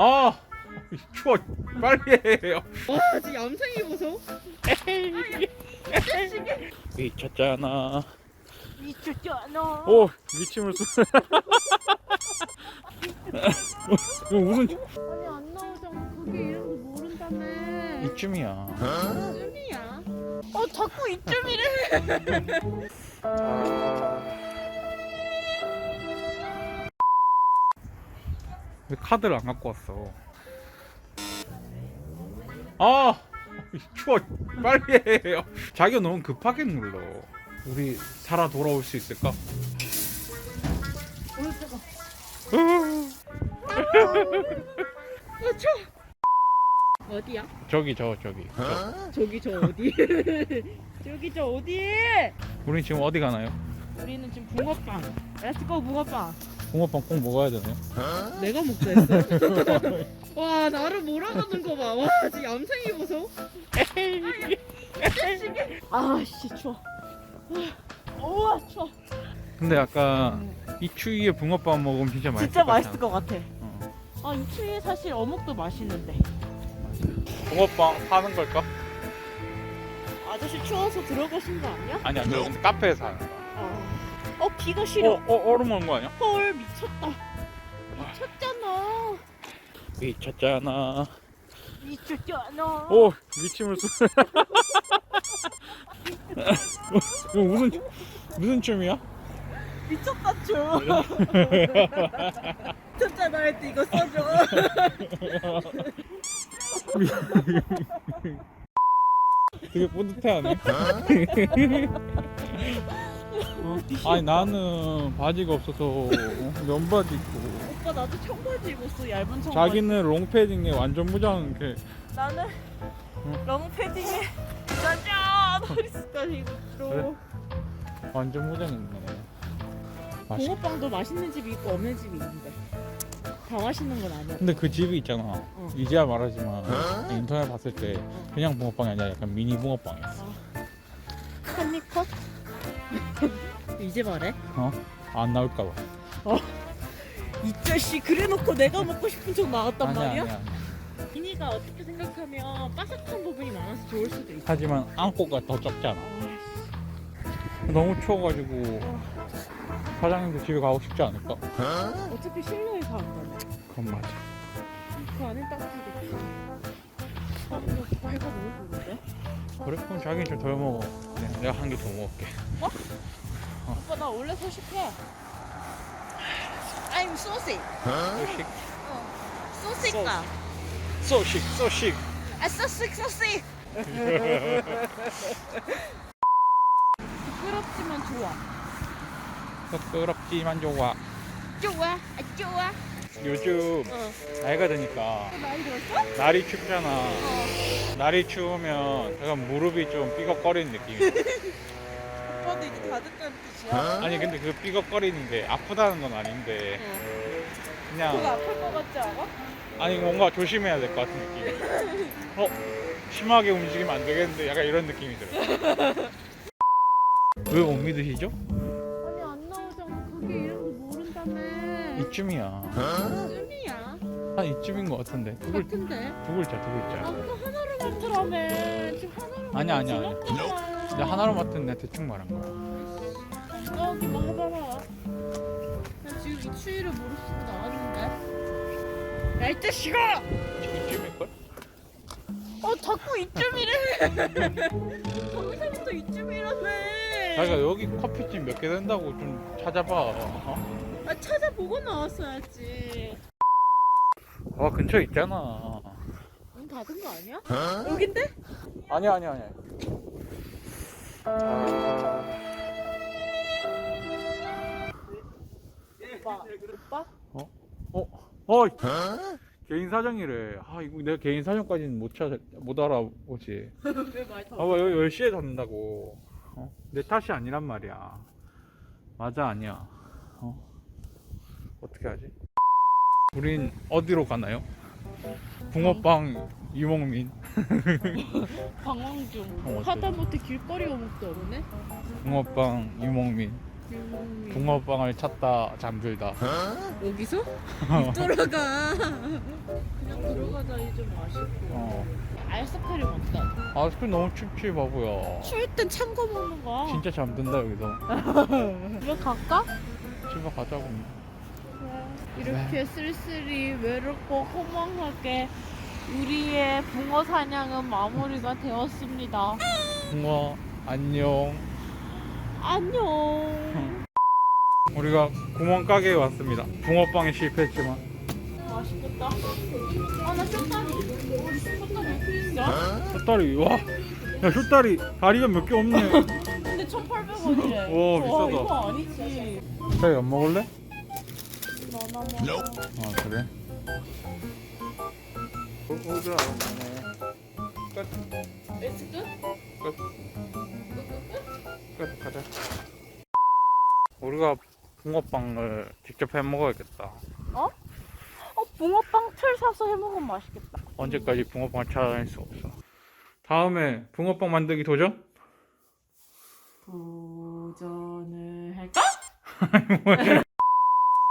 아 추워. 빨리 해. 와 지금 얌생이 보소 미쳤잖아. 미쳤잖아. 오 미침을 쏘. 이거 무슨 아니 안 나오잖아. 그게 이름도 모른다며. 이쯤이야. 이쯤이야? 어 자꾸 이쯤이래 왜 카드를 안 갖고 왔어? 아 추워 빨리 해. 자기가 너무 급하게 눌러. 우리 살아 돌아올 수 있을까? 오늘 뜨거 어디야? 저기 저 저기. 저기 저 어디? 저기 저 어디? 우리 지금 어디 가나요? 우리는 지금 붕어빵 렛츠고 붕어빵 붕어빵 꼭 먹어야 되나요? 내가 먹자 했어 와 나를 몰아가는 거 봐 와 지금 얌생이 보소 아씨 추워 우와 추워 근데 약간 이 추위에 붕어빵 먹으면 진짜 맛있을 진짜. 맛있을 것 같아 어. 아이 추위에 사실 어묵도 맛있는데 붕어빵 사는 걸까? 아저씨 추워서 들어가신 거 아니야? 아니 아니 근데 카페에서 하는 거야. 어, 어 비가 싫어 어, 어 얼음 먹는 거 아니야? 헐 미쳤다 미쳤잖아 미쳤잖아. 미쳤잖아 오 미침을 쏘. 이거 무슨 무슨 춤이야? 미쳤다 쭈 미쳤잖아 할 때 이거 써줘 되게 뿌듯해하네. 어? 아니 나는 바지가 없어서 면바지 입고 오빠 나도 청바지 입었어 얇은 청바지 자기는 롱패딩에 완전 무장 이렇게 나는 응. 롱패딩에 짜잔 허리스까지 입고 그래? 완전 무장 입네. 맛있. 붕어빵도 맛있는 집이 있고 없는 집이 있는데 다 맛있는 건 아니야 근데 그 집이 있잖아. 이제야 말하지만 인터넷 봤을 때 그냥 붕어빵이 아니라 약간 미니 붕어빵이었어. 한입 컷? 이제 말해? 안 나올까봐. 이 자식 그래놓고 내가 먹고 싶은 쪽 나왔단 말이야? 비니가 어떻게 생각하면 바삭한 부분이 많아서 좋을 수도 있어 하지만 안고가 더 적잖아. 너무 추워가지고 사장님도 집에 가고 싶지 않을까? 어차피 실내에서 한 거네 그건 맞아. 그 안에 따뜻하겠지 그래? 그럼 자기는 좀 덜 먹어. 네, 내가 한 개 더 먹을게. 오빠 나 원래 소식해 I'm saucy 소식? 소식가 소식, 소식. 아 소식 소식 부끄럽지만 좋아 부끄럽지만 좋아. 좋아 아 좋아 요즘 어 나이가 드니까 나이 들었어? 날이 춥잖아. 어 날이 추우면 약간 무릎이 좀 삐걱거리는 느낌이 들어. 오빠도 이제 다 됐다는 뜻이야? 아니 근데 그 삐걱거리는 게 아프다는 건 아닌데 어. 그거 그냥 아플 것 같지 않아? 아니 뭔가 조심해야 될 것 같은 느낌. 어? 심하게 움직이면 안 되겠는데 약간 이런 느낌이 들어. 왜 못 믿으시죠? 아니 안 나오잖아 그게 이름도 모른다며 이쯤이야. 쯤이야 한 이쯤인 것 같은데. 두, 글, 같은데 두 글자, 두 글자. 아까 하나를 만들라며 지금 하나를 아니야, 아니야, 아니야. 근데 하나로 맡은 내 대충 말한 거야. 나오기만 해봐라 나 지금 이 추위를 수도 나왔는데 야이 자식아 이쯤일 걸? 어 자꾸 이쯤이래 거기서부터 이쯤이라며 자기가 여기 커피집 몇 개 된다고 좀 찾아봐. 어? 아 찾아보고 나왔어야지 와 근처에 있잖아. 문 닫은 거 아니야? 여긴데? 아니야 아니야 아니야. 오빠 오빠? 어? 어? 개인 사정이래. 아 이거 내가 개인 사정까지는 못 찾아 못 알아보지. 왜말 더? 봐봐 여기 10시에 닫는다고. 어? 내 탓이 아니란 말이야. 맞아 아니야. 어? 어떻게 하지? 우린 어디로 가나요? 붕어빵 유목민. 방황 중 어? 하다못해 길거리 어묵도 오네 붕어빵 유목민. 음, 붕어빵을 찾다 잠들다. 여기서? 들어가. 그냥 들어가자 이제 맛있고. 어. 아이스크림 없다. 아이스크림 너무 춥지 바보야. 추울 땐 찬 거 먹는 거야. 진짜 잠든다 여기서. 집에 갈까? 집에 가자고. 이렇게 쓸쓸히 외롭고 허망하게 우리의 붕어 사냥은 마무리가 되었습니다. 붕어 안녕. 안녕. 우리가 구멍 가게에 왔습니다. 붕어빵에 실패했지만. 맛있겠다. 아, 나 쇼다리. 우리 쇼다리 그 있어? 숏다리 와. 야 숏다리 다리가 몇 개 없네. 근데 1,800원이래. 와, 비싸다. 이거 아니지. 자기 안 먹을래? 너나 먹어. 아 그래? 오자 끝. 에스 끝? 끝. 끝 가자. 우리가 붕어빵을 직접 해 먹어야겠다. 어, 붕어빵 틀 사서 해 먹으면 맛있겠다. 언제까지 붕어빵을 찾아다닐 수 없어. 다음에 붕어빵 만들기 도전? 도전을 할까?